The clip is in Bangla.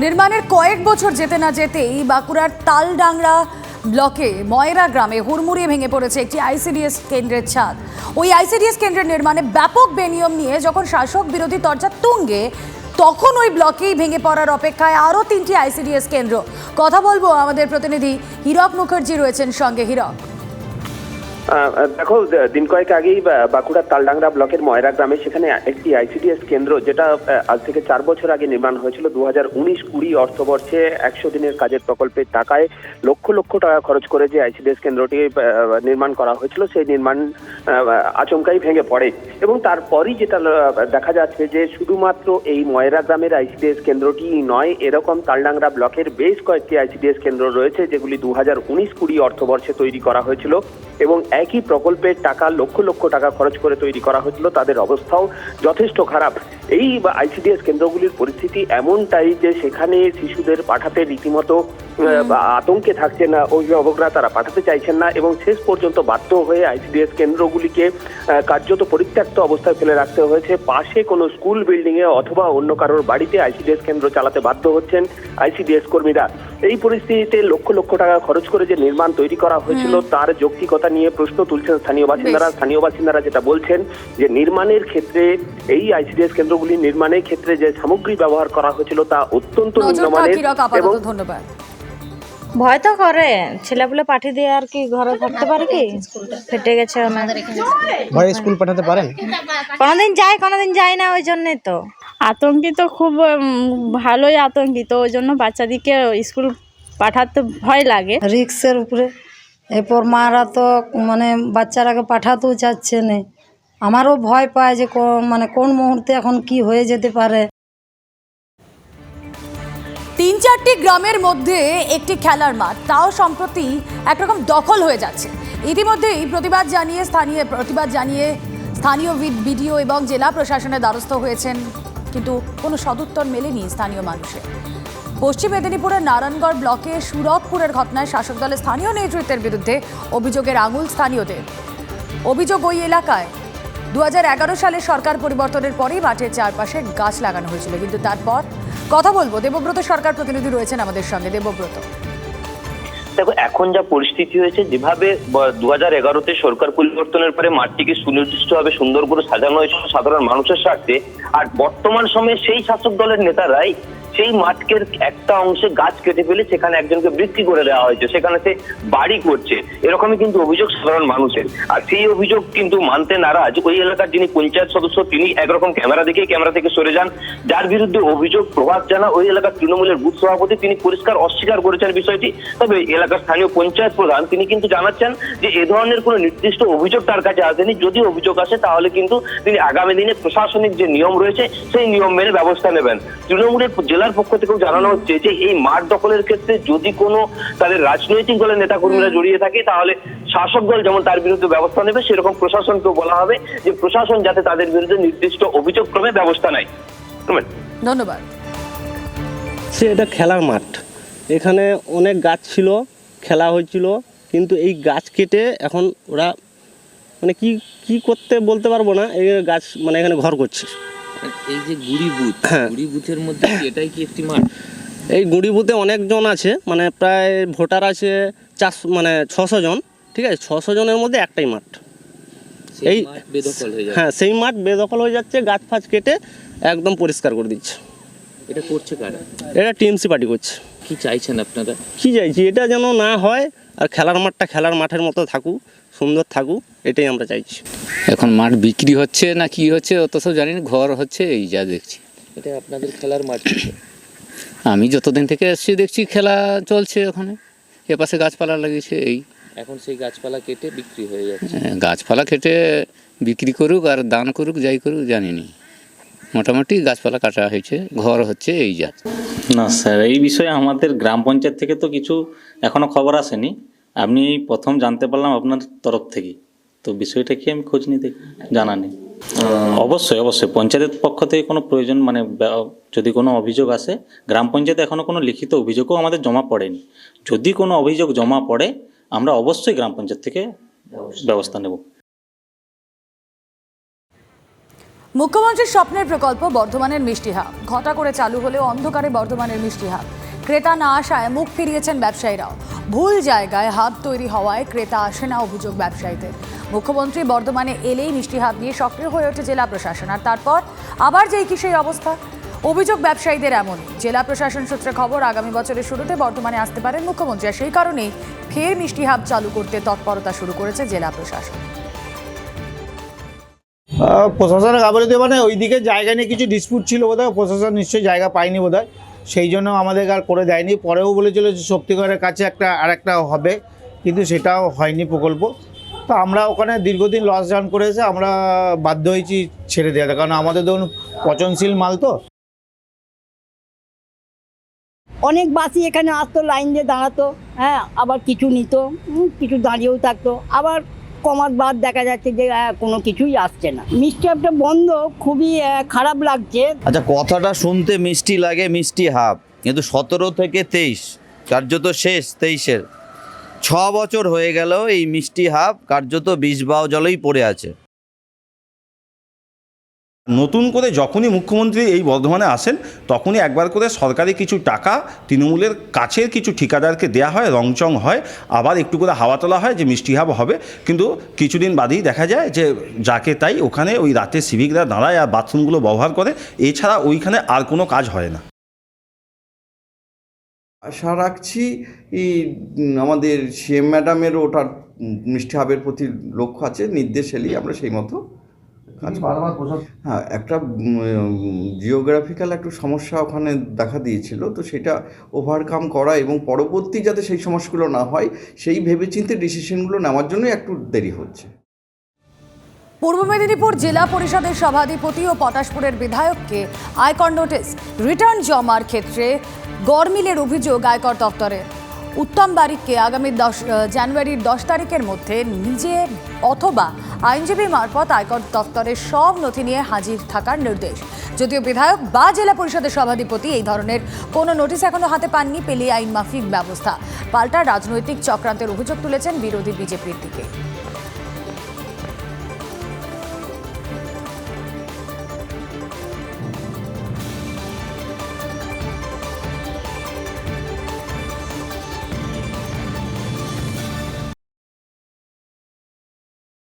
নির্মাণের কয়েক বছর যেতে না যেতেই বাঁকুড়ার তালডাংরা ব্লকে ময়রা গ্রামে হুড়মুড়িয়ে ভেঙে পড়েছে একটি আইসিডিএস কেন্দ্রের ছাদ। ওই আইসিডিএস কেন্দ্রের নির্মাণে ব্যাপক বেনিয়ম নিয়ে যখন শাসক বিরোধী তর্জা তুঙ্গে, তখন ওই ব্লকেই ভেঙে পড়ার অপেক্ষায় আরও তিনটি আইসিডিএস কেন্দ্র। কথা বলব আমাদের প্রতিনিধি হীরক মুখার্জি রয়েছেন সঙ্গে। হীরক। দেখো দিন কয়েক আগেই বাঁকুড়ার তালডাংরা ব্লকের ময়রা গ্রামে সেখানে একটি আইসিডিএস কেন্দ্র যেটা আজ থেকে চার বছর আগে নির্মাণ হয়েছিল। দু হাজার উনিশ কুড়ি অর্থবর্ষে একশো দিনের কাজের প্রকল্পের টাকায় লক্ষ লক্ষ টাকা খরচ করে যে আইসিডিএস কেন্দ্রটি নির্মাণ করা হয়েছিল, সেই নির্মাণ আচমকাই ভেঙে পড়ে। এবং তারপরই যেটা দেখা যাচ্ছে যে শুধুমাত্র এই ময়রা গ্রামের আইসিডিএস কেন্দ্রটি নয়, এরকম তালডাংরা ব্লকের বেশ কয়েকটি আইসিডিএস কেন্দ্র রয়েছে, যেগুলি দু হাজার উনিশ কুড়ি অর্থবর্ষে তৈরি করা হয়েছিল। এবং একই প্রকল্পের টাকা লক্ষ লক্ষ টাকা খরচ করে তৈরি করা হয়েছিল। তাদের অবস্থাও যথেষ্ট খারাপ। এই বা আইসিডিএস কেন্দ্রগুলির পরিস্থিতি এমনটাই যে সেখানে শিশুদের পাঠাতে রীতিমতো আতঙ্কে থাকছে না অভিভাবকরা তারা পাঠাতে চাইছেন না এবং শেষ পর্যন্ত বাধ্য হয়ে আইসিডিএস কেন্দ্রগুলিকে কার্যত পরিত্যক্ত অবস্থায় ফেলে রাখতে হয়েছে। পাশে কোনো স্কুল বিল্ডিং এ অথবা অন্য কারোর বাড়িতে আইসিডিএস কেন্দ্র চালাতে বাধ্য হচ্ছেন আইসিডিএস কর্মীরা। এই পরিস্থিতিতে লক্ষ লক্ষ টাকা খরচ করে যে নির্মাণ তৈরি করা হয়েছিল তার যৌক্তিকতা নিয়ে প্রশ্ন তুলছেন স্থানীয় বাসিন্দারা। স্থানীয় বাসিন্দারা যেটা বলছেন যে নির্মাণের ক্ষেত্রে এই আইসিডিএস কেন্দ্রগুলি নির্মাণের ক্ষেত্রে যে সামগ্রী ব্যবহার করা হয়েছিল তা অত্যন্ত নিম্নমানের এবং ধন্যবাদ। ভয় তো করে। ছেলেপুলে পাঠিয়ে দিয়ে আর কি ঘরে থাকতে পারে কি? ফেটে গেছে অনেক ভয় স্কুল পাঠাতে পারেন? কোনোদিন যায় কোনোদিন যাই না ওই জন্যই তো। আতঙ্কিত খুব ভালোই আতঙ্কিত। ওই জন্য বাচ্চাদিকে স্কুল পাঠাতে ভয় লাগে। রিক্সের উপরে। এরপর মারা তো মানে বাচ্চারাকে পাঠাতেও চাচ্ছে না। আমারও ভয় পায় যে মানে কোন মুহূর্তে এখন কি হয়ে যেতে পারে। তিন চারটি গ্রামের মধ্যে একটি খেলার মাঠ, তাও সম্প্রতি একরকম দখল হয়ে যাচ্ছে। ইতিমধ্যেই প্রতিবাদ জানিয়ে স্থানীয়, প্রতিবাদ জানিয়ে স্থানীয় বিডিও এবং জেলা প্রশাসনের দ্বারস্থ হয়েছেন। কিন্তু কোনো সদুত্তর মেলেনি স্থানীয় মানুষের। পশ্চিম মেদিনীপুরের নারায়ণগড় ব্লকে সুরতপুরের ঘটনায় শাসক দলের স্থানীয় নেতৃত্বের বিরুদ্ধে অভিযোগের আঙুল স্থানীয়দের। অভিযোগ ওই এলাকায়। দুহাজার এগারো সালে সরকার পরিবর্তনের পরেই মাঠের চারপাশে গাছ লাগানো হয়েছিল। কিন্তু তারপর কথা বলব, দেবব্রত সরকার প্রতিনিধি রয়েছেন আমাদের সঙ্গে। দেবব্রত। দেখো, এখন যা পরিস্থিতি হয়েছে, যেভাবে দু হাজার এগারোতে সরকার পরিবর্তনের পরে মাঠটিকে সুনির্দিষ্টভাবে সুন্দর করে সাজানো হয়েছিল সাধারণ মানুষের স্বার্থে, আর বর্তমান সময়ে সেই শাসক দলের নেতারাই সেই মাঠকে একটা অংশে গাছ কেটে ফেলে সেখানে একজনকে বিক্রি করে দেওয়া হয়েছে। সেখানে সে বাড়ি করছে। এরকমই কিন্তু অভিযোগ সাধারণ মানুষের। আর সেই অভিযোগ কিন্তু মানতে নারাজ ওই এলাকার যিনি পঞ্চায়েত সদস্য, তিনি একরকম ক্যামেরা দেখে ক্যামেরা থেকে সরে যান। যার বিরুদ্ধে অভিযোগ, প্রভাব জানা ওই এলাকার তৃণমূলের বুথ সভাপতি, তিনি পরিষ্কার অস্বীকার করেছেন বিষয়টি। তবে এলাকার স্থানীয় পঞ্চায়েত প্রধান, তিনি কিন্তু জানাচ্ছেন যে এ ধরনের কোনো নির্দিষ্ট অভিযোগ তার কাছে আসেনি। যদি অভিযোগ আসে, তাহলে কিন্তু তিনি আগামী দিনে প্রশাসনিক যে নিয়ম রয়েছে, সেই নিয়ম মেনে ব্যবস্থা নেবেন। তৃণমূলের জেলার পক্ষ থেকেও জানানো হচ্ছে যে এই মাঠ দখলের ক্ষেত্রে যদি কোনো তাদের রাজনৈতিক দলের নেতাকর্মীরা জড়িয়ে থাকে তাহলে শাসক দল যেমন তার বিরুদ্ধে ব্যবস্থা নেবে সেরকম প্রশাসনকেও বলা হবে যে প্রশাসন যাতে তাদের বিরুদ্ধে নির্দিষ্ট অভিযোগ ক্রমে ব্যবস্থা নেয়। ধন্যবাদ। সে এটা খেলার মাঠ। এখানে অনেক গাছ ছিল খেলা হয়েছিল কিন্তু এই গাছ কেটে এখন ওরা মানে কি কি করতে বলতে পারব না এই গাছ মানে এখানে ঘর করছে। এই যে গুড়ি বুথ হ্যাঁ। গুড়ি বুথের মধ্যে এটাই কি একটি মাঠ? এই গুঁড়িবুতে অনেকজন আছে মানে প্রায় ভোটার আছে চার মানে ছশো জন ঠিক আছে? ছশো জনের মধ্যে একটাই মাঠ। এই- বেদখল হ্যাঁ সেই মাঠ বেদখল হয়ে যাচ্ছে গাছ ফাছ কেটে একদম পরিষ্কার করে দিচ্ছে। এটা করছে কারা? এটা টিএমসি পার্টি করছে। কি চাইছেন আপনারা? কি চাইছি? এটা যেন না হয় আর খেলার মাঠটা খেলার মাঠের মতো থাকুক সুন্দর থাকুক এটাই আমরা চাইছি। এখন মাঠ বিক্রি হচ্ছে না কি হচ্ছে অত সব জানি না ঘর হচ্ছে এই যা দেখছি। এটা আপনাদের খেলার মাঠ আমি যতদিন থেকে এসেছি দেখছি খেলা চলছে ওখানে। এপাশে গাছপালা লাগিয়েছে এই। এখন সেই গাছপালা কেটে বিক্রি হয়ে যাচ্ছে। গাছপালা কেটে বিক্রি করুক আর দান করুক যাই করুক জানিনি। মোটামুটি গাছপালা কাটা হয়েছে ঘর হচ্ছে এই যা না স্যার এই বিষয়ে আমাদের গ্রাম পঞ্চায়েত থেকে তো কিছু এখনও খবর আসেনি। আপনি প্রথম জানতে পারলাম আপনার তরফ থেকে। তো বিষয়টা কি আমি খোঁজ নিতে জানা নেই। অবশ্যই অবশ্যই। পঞ্চায়েতের পক্ষ থেকে কোনো প্রয়োজন মানে যদি কোনো অভিযোগ আসে গ্রাম পঞ্চায়েতে এখনও কোনো লিখিত অভিযোগও আমাদের জমা পড়েনি। যদি কোনো অভিযোগ জমা পড়ে আমরা অবশ্যই গ্রাম পঞ্চায়েত থেকে ব্যবস্থা নেব। মুখ্যমন্ত্রীর স্বপ্নের প্রকল্প বর্ধমানের মিষ্টি হাব ঘটা করে চালু হলেও অন্ধকারে বর্ধমানের মিষ্টি হাব ক্রেতা না আসায় মুখ ফিরিয়েছেন ব্যবসায়ীরাও। ভুল জায়গায় হাব তৈরি হওয়ায় ক্রেতা আসে না অভিযোগ ব্যবসায়ীদের। মুখ্যমন্ত্রী বর্ধমানে এলেই মিষ্টি হাব নিয়ে সক্রিয় হয়ে ওঠে জেলা প্রশাসন। আর তারপর? আবার যেই কি সেই অবস্থা? অভিযোগ ব্যবসায়ীদের এমনই। জেলা প্রশাসন সূত্রে খবর, আগামী বছরের শুরুতে বর্ধমানে আসতে পারেন মুখ্যমন্ত্রী। আর সেই কারণেই ফের মিষ্টি হাব চালু করতে তৎপরতা শুরু করেছে জেলা প্রশাসন। প্রশাসনের গাফিলতি মানে ওইদিকে জায়গা নিয়ে কিছু ডিসপুট ছিল বোধহয়, প্রশাসন নিশ্চয়ই জায়গা পায়নি বোধহয়। সেই জন্য আমাদের আর করে দেয়নি। পরেও বলেছিল যে শক্তিগড়ের কাছে একটা আর একটা হবে, কিন্তু সেটাও হয়নি প্রকল্প। তো আমরা ওখানে দীর্ঘদিন লস রান করে এসে আমরা বাধ্য হয়েছি ছেড়ে দেওয়াতে কারণ আমাদের ধরুন পচনশীল মাল তো। অনেক বাসি এখানে আসতো, লাইন দিয়ে দাঁড়াতো হ্যাঁ আবার কিছু নিত কিছু দাঁড়িয়েও থাকতো। আবার কমার বাদ দেখা যাচ্ছে যে কোনো কিছুই আসছে না। মিষ্টি হাফটা বন্ধ, খুবই খারাপ লাগছে। আচ্ছা কথাটা শুনতে মিষ্টি লাগে, মিষ্টি হাফ। কিন্তু সতেরো থেকে তেইশ, কার্যত শেষ তেইশের, ছ বছর হয়ে গেল এই মিষ্টি হাফ, কার্যত বিষ বাও জলেই পড়ে আছে। নতুন করে যখনই মুখ্যমন্ত্রী এই বর্ধমানে আসেন, তখনই একবার করে সরকারি কিছু টাকা তৃণমূলের কাছের কিছু ঠিকাদারকে দেয়া হয়, রংচং হয়, আবার একটু করে হাওয়া তোলা হয় যে মিষ্টি হাব হবে। কিন্তু কিছুদিন বাদেই দেখা যায় যে যাকে তাই ওখানে ওই রাতে সিভিকরা দাঁড়ায় আর বাথরুমগুলো ব্যবহার করে, এছাড়া ওইখানে আর কোনো কাজ হয় না। আশা রাখছি আমাদের সিএম ম্যাডামের ওটার মিষ্টি হাবের প্রতি লক্ষ্য আছে, নির্দেশ এলেই আমরা সেই মতো কাজ করব। হ্যাঁ একটা জিওগ্রাফিক্যাল একটু সমস্যা ওখানে দেখা দিয়েছিল তো সেটা ওভারকাম করা এবং পরবর্তী যাতে সেই সমস্যাগুলো না হয় সেই ভেবেচিন্তে ডিসিশনগুলো নেওয়ার জন্যই একটু দেরি হচ্ছে পূর্ব মেদিনীপুর জেলা পরিষদের সভাধিপতি ও পটাশপুরের বিধায়ককে আয়কর নোটিশ রিটার্ন জমার ক্ষেত্রে গরমিলের অভিযোগ আয়কর দপ্তরের উত্তম বারিককে আগামী দশ জানুয়ারির দশ তারিখের মধ্যে নিজে অথবা আইনজীবী মারফত আয়কর দপ্তরের সব নথি নিয়ে হাজির থাকার নির্দেশ। যদিও বিধায়ক বা জেলা পরিষদের সভাধিপতি এই ধরনের কোনো নোটিশ এখনও হাতে পাননি পেলে আইন মাফিক ব্যবস্থা। পাল্টা রাজনৈতিক চক্রান্তের অভিযোগ তুলেছেন বিরোধী বিজেপির দিকে।